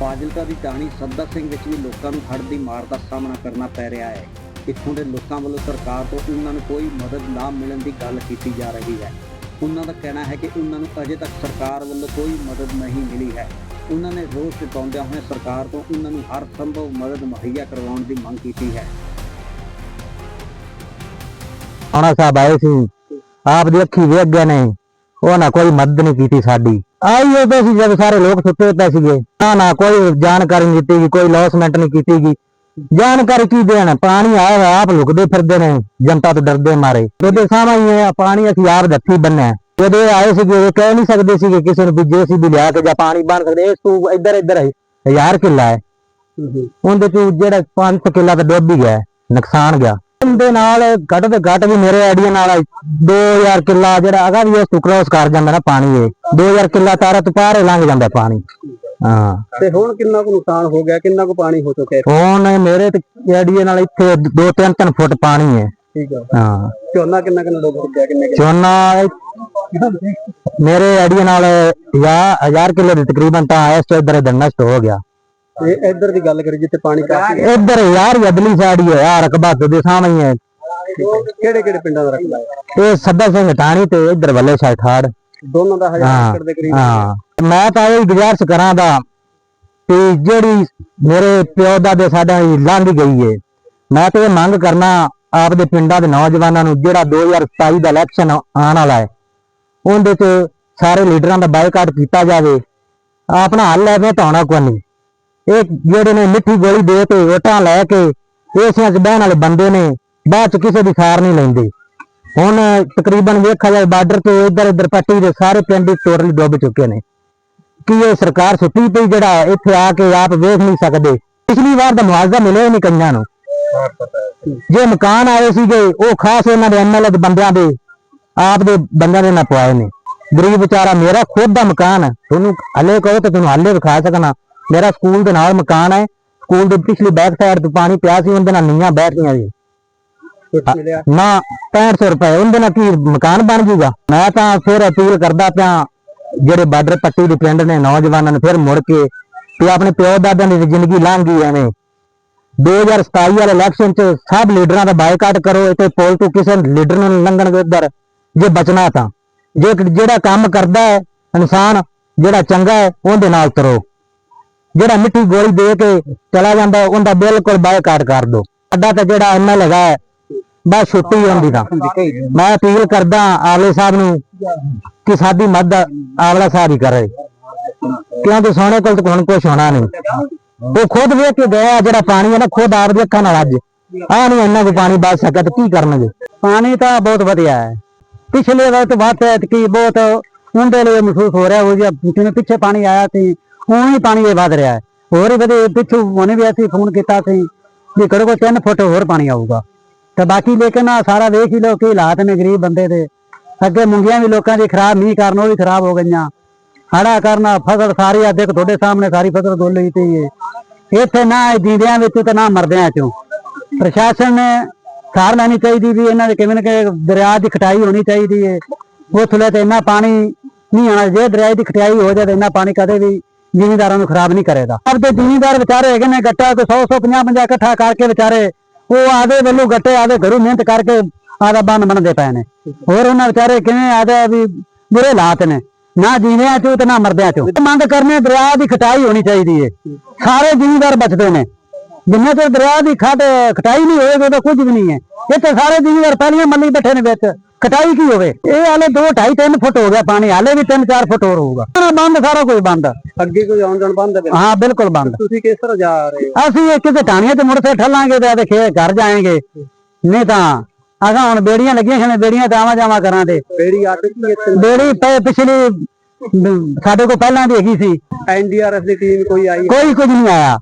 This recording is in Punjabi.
ਫਾਜ਼ਿਲਕਾ ਦੀ ਟਾਹਣੀ ਸੱਦਾ ਸਿੰਘ ਵਿੱਚ ਵੀ ਲੋਕਾਂ ਨੂੰ ਹੜ੍ਹ ਦੀ ਮਾਰ ਦਾ ਸਾਹਮਣਾ ਕਰਨਾ ਪੈ ਰਿਹਾ ਹੈ। ਇੱਥੋਂ ਦੇ ਲੋਕਾਂ ਵੱਲੋਂ ਸਰਕਾਰ ਤੋਂ ਉਹਨਾਂ ਨੂੰ ਕੋਈ ਮਦਦ ਨਾ ਮਿਲਣ ਦੀ ਗੱਲ ਕੀਤੀ ਜਾ ਰਹੀ ਹੈ। ਉਹਨਾਂ ਦਾ ਕਹਿਣਾ ਹੈ ਕਿ ਉਹਨਾਂ ਨੂੰ ਅਜੇ ਤੱਕ ਸਰਕਾਰ ਵੱਲੋਂ ਕੋਈ ਮਦਦ ਨਹੀਂ ਮਿਲੀ ਹੈ। ਉਹਨਾਂ ਨੇ ਰੋਸ ਜਤਾਉਂਦਿਆਂ ਹੋਏ ਸਰਕਾਰ ਤੋਂ ਉਹਨਾਂ ਨੂੰ ਹਰ ਸੰਭਵ ਮਦਦ ਮੁਹੱਈਆ ਕਰਵਾਉਣ ਦੀ ਮੰਗ ਕੀਤੀ ਹੈ। ਆਣਾ ਸਾਹਿਬ ਆਏ ਸੀ। ਆਪ ਦੀ ਅੱਖੀ ਵੇਖ ਗਏ ਨੇ। ਉਹਨਾਂ ਕੋਈ ਮਦਦ ਨਹੀਂ ਕੀਤੀ ਸਾਡੀ। ਆਈ ਉਦੋਂ ਸੀ ਜਦ ਸਾਰੇ ਲੋਕ ਸੁੱਤੇ ਪਏ ਸੀਗੇ। ਨਾ ਨਾ ਕੋਈ ਜਾਣਕਾਰੀ ਨਹੀਂ ਦਿੱਤੀ ਗਈ ਕੋਈ ਲੌਸਮੈਂਟ ਨਹੀਂ ਕੀਤੀ ਗਈ। ਜਾਣਕਾਰੀ ਕੀ ਦੇਣ? ਪਾਣੀ ਆਇਆ ਹੋਇਆ, ਆਪ ਲੁਕਦੇ ਫਿਰਦੇ ਨੇ ਜਨਤਾ ਤੋਂ ਡਰਦੇ ਮਾਰੇ। ਉਹਦੇ ਸਾਹਮਣੇ ਹੈ ਪਾਣੀ ਅਸੀਂ ਆਪ ਦੱਥੀ ਬੰਨਿਆ। ਜਦੋਂ ਆਏ ਸੀਗੇ ਇਹ ਕਹਿ ਨਹੀਂ ਸਕਦੇ ਸੀਗੇ ਕਿਸੇ ਨੂੰ ਵੀ ਜੇ ਅਸੀਂ ਵੀ ਲਿਆ ਕੇ ਜਾਂ ਪਾਣੀ ਬਣ ਸਕਦੇ ਇਸ ਤੋਂ ਇੱਧਰ ਇੱਧਰ ਹੈ ਹਜ਼ਾਰ ਕਿੱਲਾ ਹੈ। ਉਹਦੇ ਚ ਜਿਹੜਾ 500 ਕਿੱਲਾ ਤਾਂ ਡੁੱਬ ਹੀ ਗਿਆ ਨੁਕਸਾਨ ਗਿਆ। ਉਹਦੇ ਨਾਲ ਘੱਟ ਤੇ ਘੱਟ ਵੀ ਮੇਰੇ ਆਈਡੀਆ ਨਾਲ 2000 ਕਿੱਲਾ ਜਿਹੜਾ ਅਗਾ ਵੀ ਇਸ ਕ੍ਰੋਸ ਕਰ ਜਾਂਦਾ ਨਾ ਪਾਣੀ ਇਹ। 2000 ਕਿੱਲਾ ਤਾਰਾ ਤੋਂ ਪਾਰ ਹੀ ਲੰਘ ਜਾਂਦਾ ਪਾਣੀ। ਹਾਂ। ਤੇ ਹੁਣ ਕਿੰਨਾ ਕੁ ਨੁਕਸਾਨ ਹੋ ਗਿਆ? ਕਿੰਨਾ ਕੁ ਪਾਣੀ ਹੋ ਚੁੱਕਿਆ ਹੁਣ ਮੇਰੇ ਤੇ ਆਈਡੀਆ ਨਾਲ ਇੱਥੇ 2-3 ਫੁੱਟ ਪਾਣੀ ਹੈ। ਠੀਕ ਆ। ਹਾਂ। ਝੋਨਾ ਕਿੰਨਾ ਕਿੰਨਾ ਡੁੱਬ ਚੁੱਕਿਆ ਕਿੰਨੇ ਝੋਨਾ ਮੇਰੇ ਆਈਡੀਆ ਨਾਲ ਯਾ 1000 ਕਿੱਲੇ ਦੇ ਤਕਰੀਬਨ ਤਾਂ ਤੋਂ ਇੱਧਰ ਇੱਧਰ ਨਸ਼ਟ ਹੋ ਗਿਆ। ਤੇ ਇੱਧਰ ਦੀ ਗੱਲ ਕਰੀ ਜਿੱਥੇ ਪਾਣੀ ਕਾਫੀ ਇੱਧਰ ਯਾਰ ਅਦਲੀ ਸਾਈਡ ਹੀ ਹੈ ਯਾਰ ਰਕਬਾ ਦੇ ਸਾਹਮਣੇ ਹੈ ਕਿਹੜੇ ਕਿਹੜੇ ਪਿੰਡਾਂ ਦਾ ਹੈ? ਇਹ ਸੱਦਾ ਸਿੰਘ ਟਾਣੀ ਤੇ ਇੱਧਰ ਵੱਲੇ ਸਾਈਡ ਠਾੜ ਦੋਨੋਂ ਦਾ ਹਜ਼ਾਰ ਹਾਂ, ਏਕੜ ਦੇ ਕਰੀਬ। ਹਾਂ। ਮੈਂ ਤਾਂ ਇਹ ਗੁਜ਼ਾਰਿਸ਼ ਕਰਾਂ ਦਾ ਕਿ ਜਿਹੜੀ ਮੇਰੇ ਪਿਓ ਦਾਦੇ ਸਾਡਾ ਹੀ ਲੰਘ ਗਈ ਏ। ਮੈਂ ਤਾਂ ਇਹ ਮੰਗ ਕਰਨਾ ਆਪਦੇ ਪਿੰਡਾਂ ਦੇ ਨੌਜਵਾਨਾਂ ਨੂੰ ਜਿਹੜਾ 2027 ਦਾ ਇਲੈਕਸ਼ਨ ਆਉਣ ਵਾਲਾ ਹੈ ਉਹਦੇ 'ਚ ਸਾਰੇ ਲੀਡਰਾਂ ਦਾ ਬਾਈਕਾਟ ਕੀਤਾ ਜਾਵੇ। ਆਪਣਾ ਹੱਲ ਐਵੇਂ ਤਾਂ ਹੋਣਾ ਕੋਈ ਨਹੀਂ। ਇਹ ਜਿਹੜੇ ਨੇ ਮਿੱਠੀ ਗੋਲੀ ਦੇ ਕੇ ਵੋਟਾਂ ਲੈ ਕੇ ਏਸੀਆਂ 'ਚ ਬਹਿਣ ਵਾਲੇ ਬੰਦੇ ਨੇ, ਬਾਅਦ 'ਚ ਕਿਸੇ ਦੀ ਸਾਰ ਨਹੀਂ ਲੈਂਦੇ। ਹੁਣ ਤਕਰੀਬਨ ਵੇਖਿਆ ਜਾਏ ਬਾਰਡਰ ਤੋਂ ਇੱਧਰ ਇੱਧਰ ਪੱਟੀ ਦੇ ਸਾਰੇ ਪਿੰਡ ਟੋਟਲੀ ਡੁੱਬ ਚੁੱਕੇ ਨੇ। ਕਿ ਇਹ ਸਰਕਾਰ ਸੁੱਤੀ ਪਈ ਜਿਹੜਾ ਇੱਥੇ ਆ ਕੇ ਆਪ ਵੇਖ ਨਹੀਂ ਸਕਦੇ? ਪਿਛਲੀ ਵਾਰ ਦਾ ਮੁਆਵਜ਼ਾ ਮਿਲਿਆ ਹੀ ਨਹੀਂ ਕਈਆਂ ਨੂੰ। ਜੇ ਮਕਾਨ ਆਏ ਸੀਗੇ, ਉਹ ਖਾਸ ਇਹਨਾਂ ਦੇ ਐਮਐਲਏ ਦੇ ਬੰਦਿਆਂ ਦੇ, ਆਪ ਦੇ ਬੰਦਿਆਂ ਦੇ ਨਾਲ ਪਵਾਏ ਨੇ। ਗਰੀਬ ਵਿਚਾਰਾ ਮੇਰਾ ਖੁਦ ਦਾ ਮਕਾਨ ਤੁਹਾਨੂੰ ਹਲੇ ਕਹੋ ਤਾਂ ਤੁਹਾਨੂੰ ਹੱਲੇ ਵਿਖਾ ਸਕਣਾ ਮੇਰਾ ਸਕੂਲ ਦੇ ਨਾਲ ਮਕਾਨ ਹੈ। ਸਕੂਲ ਦੇ ਪਿਛਲੀ ਬੈਕ ਸਾਈਡ ਤੋਂ ਪਾਣੀ ਪਿਆ ਸੀ ਉਹਦੇ ਨਾਲ ਨੀਆਂ ਬੈਠੀਆਂ ਸੀ ਨਾ 6500 ਰੁਪਏ ਉਹਦੇ ਨਾਲ ਕੀ ਮਕਾਨ ਬਣ ਜੂਗਾ? ਮੈਂ ਤਾਂ ਫਿਰ ਅਪੀਲ ਕਰਦਾ ਪਿਆ ਜਿਹੜੇ ਬਾਰਡਰ ਪੱਟੀ ਦੇ ਪਿੰਡ ਨੇ ਨੌਜਵਾਨਾਂ ਨੂੰ ਫਿਰ ਮੁੜ ਕੇ ਤੇ ਆਪਣੇ ਪਿਓ ਦਾਦਿਆਂ ਦੀ ਜ਼ਿੰਦਗੀ ਲੰਘ ਗਈ ਐਵੇਂ 2027 ਵਾਲੇ ਇਲੈਕਸ਼ਨ 'ਚ ਸਭ ਲੀਡਰਾਂ ਦਾ ਬਾਈਕਾਟ ਕਰੋ ਇੱਥੇ ਪੋਲ ਤੋਂ ਕਿਸੇ ਲੀਡਰ ਨੂੰ ਲੰਘਣ ਦੇ ਉੱਧਰ। ਜੇ ਬਚਣਾ ਤਾਂ। ਜੇ ਜਿਹੜਾ ਕੰਮ ਕਰਦਾ ਹੈ ਇਨਸਾਨ ਜਿਹੜਾ ਚੰਗਾ ਹੈ ਉਹਦੇ ਨਾਲ ਤੁਰੋ। ਜਿਹੜਾ ਮਿੱਠੀ ਗੋਲੀ ਦੇ ਕੇ ਚਲਾ ਜਾਂਦਾ ਉਹਦਾ ਬਿਲਕੁਲ ਬਾਈਕਾਟ ਕਰ ਦਿਓ। ਸਾਡਾ ਤਾਂ ਜਿਹੜਾ ਐਮਐਲ ਹੈਗਾ ਬਸ ਛੁੱਟੀ ਹੁੰਦੀ ਤਾਂ। ਮੈਂ ਅਪੀਲ ਕਰਦਾ ਆਲੇ ਸਾਹਿਬ ਨੂੰ ਕਿ ਸਾਡੀ ਮਦਦ ਆਵਲਾ ਸਾਹਿਬ ਹੀ ਕਰੇ। ਕਿਉਂਕਿ ਸੋਹਣੇ ਕੋਲ ਤਾਂ ਹੁਣ ਕੁਝ ਹੋਣਾ ਨਹੀਂ। ਉਹ ਖੁਦ ਵੇਖ ਕੇ ਗਿਆ ਜਿਹੜਾ ਪਾਣੀ ਹੈ ਨਾ, ਖੁਦ ਆਪ ਦੀ ਅੱਖਾਂ ਨਾਲ ਅੱਜ। ਆ ਨਹੀਂ ਇੰਨਾ ਕੋ ਪਾਣੀ ਬਚ ਸਕਿਆ ਤਾਂ ਕੀ ਕਰਨਗੇ? ਪਾਣੀ ਤਾਂ ਬਹੁਤ ਵਧੀਆ ਹੈ। ਪਿਛਲੇ ਵਾਰ ਤੋਂ ਬਾਅਦ ਕਿ ਬਹੁਤ ਉਹਦੇ ਲਈ ਮਹਿਸੂਸ ਹੋ ਰਿਹਾ ਉਹ ਜਿਹਾ ਪਿੱਛੇ ਪਾਣੀ ਆਇਆ ਸੀ ਹੁਣ ਹੀ ਪਾਣੀ ਇਹ ਵਧ ਰਿਹਾ ਹੈ। ਹੋਰ ਹੀ ਵਧੇ, ਪਿੱਛੋਂ ਉਹਨੇ ਵੀ ਅਸੀਂ ਫੋਨ ਕੀਤਾ ਸੀ ਵੀ ਕਰੋ ਘੱਟ 3 ਫੁੱਟ ਹੋਰ ਪਾਣੀ ਆਊਗਾ। ਤੇ ਬਾਕੀ ਲੇਕਿਨ ਆਹ ਸਾਰਾ ਵੇਖ ਹੀ ਲੋ ਕੀ ਹਾਲਾਤ ਨੇ ਗਰੀਬ ਬੰਦੇ ਦੇ। ਅੱਗੇ ਮੁੰਗੀਆਂ ਵੀ ਲੋਕਾਂ ਦੀ ਖਰਾਬ, ਮੀਂਹ ਕਾਰਨ ਉਹ ਵੀ ਖਰਾਬ ਹੋ ਗਈਆਂ। ਹੜਾ ਕਰਨਾ ਫਸਲ ਸਾਰੀ ਆ ਦੇਖ ਤੁਹਾਡੇ ਸਾਹਮਣੇ ਸਾਰੀ ਫਸਲ ਡੁੱਲ ਗਈ ਪਈ ਇੱਥੇ ਨਾ ਇਹ ਜੀਂਦਿਆਂ ਵਿੱਚ ਤੇ ਨਾ ਮਰਦਿਆਂ ਚੋਂ। ਪ੍ਰਸ਼ਾਸਨ ਨੇ ਸਾਰ ਲੈਣੀ ਚਾਹੀਦੀ ਵੀ ਇਹਨਾਂ ਦੇ ਕਿਵੇਂ ਨਾ ਕਿ ਦਰਿਆ ਦੀ ਖਟਾਈ ਹੋਣੀ ਚਾਹੀਦੀ ਏ। ਉਥਲੇ ਤੇ ਇੰਨਾ ਪਾਣੀ ਨਹੀਂ ਆਣਾ ਜੇ ਦਰਿਆ ਦੀ ਖਟਾਈ ਹੋ ਜਾਵੇ ਤਾਂ ਇੰਨਾ ਪਾਣੀ ਕਦੇ ਵੀ ਜਿਮੀਦਾਰਾਂ ਨੂੰ ਖਰਾਬ ਨਹੀਂ ਕਰੇਗਾ। ਅਬ ਤੇ ਵਿਚਾਰੇ ਹੈਗੇ ਨੇ ਗੱਟਾ ਕੋ 100 100 50 ਇਕੱਠਾ ਕਰਕੇ ਵਿਚਾਰੇ, ਉਹ ਆਦੇ ਵੱਲੋਂ ਗੱਟੇ ਆਦੇ ਘਰੋਂ ਮਿਹਨਤ ਕਰਕੇ ਆਦਾ ਬੰਨ ਬਣਦੇ ਪਏ ਨੇ। ਹੋਰ ਉਹਨਾਂ ਵਿਚਾਰੇ ਕਿਵੇਂ ਆਦੇ ਵੀ ਬੁਰੇ ਹਾਲਾਤ ਨੇ। ਨਾ ਜੀਵਿਆਂ ਚੋਂ ਤੇ ਨਾ ਮਰਦਿਆਂ ਚੋਂ। ਮੰਗ ਕਰਨੇ ਦਰਿਆ ਦੀ ਖਟਾਈ ਹੋਣੀ ਚਾਹੀਦੀ ਏ। ਸਾਰੇ ਜਿਮੀਦਾਰ ਬਚਦੇ ਨੇ। ਜਿੰਨੇ ਚਿਰ ਦਰਿਆ ਦੀ ਖਟ ਖਟਾਈ ਨਹੀਂ ਹੋਏਗੀ ਤਾਂ ਕੁਝ ਵੀ ਨਹੀਂ ਹੈ ਇੱਥੇ ਸਾਰੇ ਜਿਮੀਦਾਰ ਪਹਿਲੀਆਂ ਮੱਲੀ ਬੈਠੇ ਨੇ ਵਿੱਚ। ਖਟਾਈ ਕੀ ਹੋਵੇ? ਇਹ ਹਾਲੇ 2 2.5 3 ਫੁੱਟ ਹੋ ਗਿਆ ਪਾਣੀ ਹਾਲੇ ਵੀ 3 4 ਫੁੱਟ ਹੋਰ ਹੋਊਗਾ। ਸਾਰਾ ਬੰਦ ਸਾਰਾ ਕੁਝ ਬੰਦ। ਅੱਗੇ ਕੋਈ ਆਉਣ ਜਾਣ ਬੰਦ ਹੈ ਹਾਂ ਬਿਲਕੁਲ ਬੰਦ। ਤੁਸੀਂ ਕਿਸ ਤਰ੍ਹਾਂ ਜਾ ਰਹੇ ਹੋ? ਅਸੀਂ ਇਹ ਕਿਤੇ ਟਾਣੀਆਂ ਤੇ ਮੁੜ ਕੇ ਠੱਲਾਂਗੇ ਤੇ ਖੇ ਘਰ ਜਾਏਂਗੇ। ਨਹੀਂ ਤਾਂ ਅਸਾਂ ਹੁਣ ਬੇੜੀਆਂ ਲੱਗੀਆਂ ਨੇ ਬੇੜੀਆਂ ਤੇ ਆਵਾਂ ਜਾਵਾਂ ਕਰਾਂ ਤੇ। ਬੇੜੀ ਅੱਡ ਕੀ ਬੇੜੀ ਪਿਛਲੀ ਸਾਡੇ ਕੋਲ ਪਹਿਲਾਂ ਦੀ ਹੈਗੀ ਸੀ। ਐਨਡੀਆਰਐਫ ਦੀ ਟੀਮ ਕੋਈ ਆਈ ਕੋਈ ਕੁਝ ਨਹੀਂ ਆਇਆ।